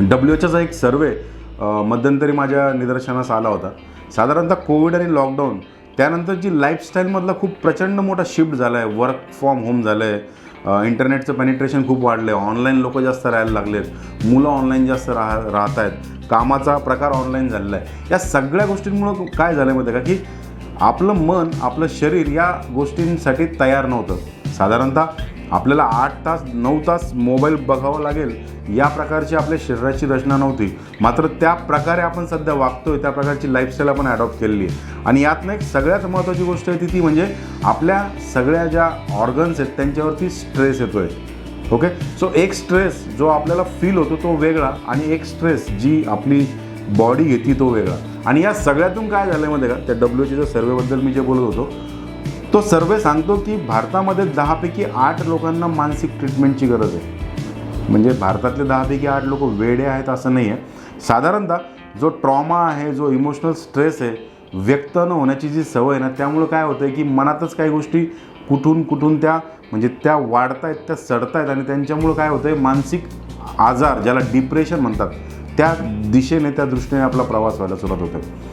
W एचचा एक सर्वे मध्यंतरी माझ्या निदर्शनास आला होता. साधारणतः कोविड आणि लॉकडाऊन त्यानंतर जी लाईफस्टाईलमधला खूप प्रचंड मोठा शिफ्ट झाला आहे वर्क फ्रॉम होम झालं आहे इंटरनेटचं पेनिट्रेशन खूप वाढलं आहे ऑनलाईन लोक जास्त राहायला लागलेत मुलं ऑनलाईन जास्त राह राहत आहेत कामाचा प्रकार ऑनलाईन झालेला आहे. या सगळ्या गोष्टींमुळं काय झालं आहे माहिती आहे का? की आपलं मन आपलं शरीर या गोष्टींसाठी तयार नव्हतं. साधारणतः आपल्याला आठ तास नऊ तास मोबाईल बघावं लागेल. या प्रकारची आपल्या शरीराची रचना नव्हती. मात्र त्या प्रकारे आपण सध्या वागतोय त्या प्रकारची लाईफस्टाईल आपण ॲडॉप्ट केलेली आहे. आणि यातनं एक सगळ्यात महत्त्वाची गोष्ट आहे ती ती म्हणजे आपल्या सगळ्या ज्या ऑर्गन्स आहेत त्यांच्यावरती स्ट्रेस येतो आहे ओके सो एक स्ट्रेस जो आपल्याला फील होतो तो वेगळा. आणि एक स्ट्रेस जी आपली बॉडी घेते तो वेगळा. आणि या सगळ्यातून काय झालं आहे मध्ये का? त्या डब्ल्यू एचच्या सर्वेबद्दल मी जे बोलत होतो तो सर्वे सांगतो की भारतामध्ये दहापैकी आठ लोकांना मानसिक ट्रीटमेंटची गरज आहे. म्हणजे भारतातले दहापैकी आठ लोक वेडे आहेत असं नाही आहे साधारणतः जो ट्रॉमा आहे जो इमोशनल स्ट्रेस आहे व्यक्त न होण्याची जी सवय आहे ना त्यामुळं काय होतं आहे की मनातच काही गोष्टी कुठून कुठून त्या म्हणजे त्या वाढतायत त्या सडतायत आणि त्यांच्यामुळं काय होतं आहे मानसिक आजार ज्याला डिप्रेशन म्हणतात त्या दिशेने त्या दृष्टीने आपला प्रवास व्हायला सुरुवात होते.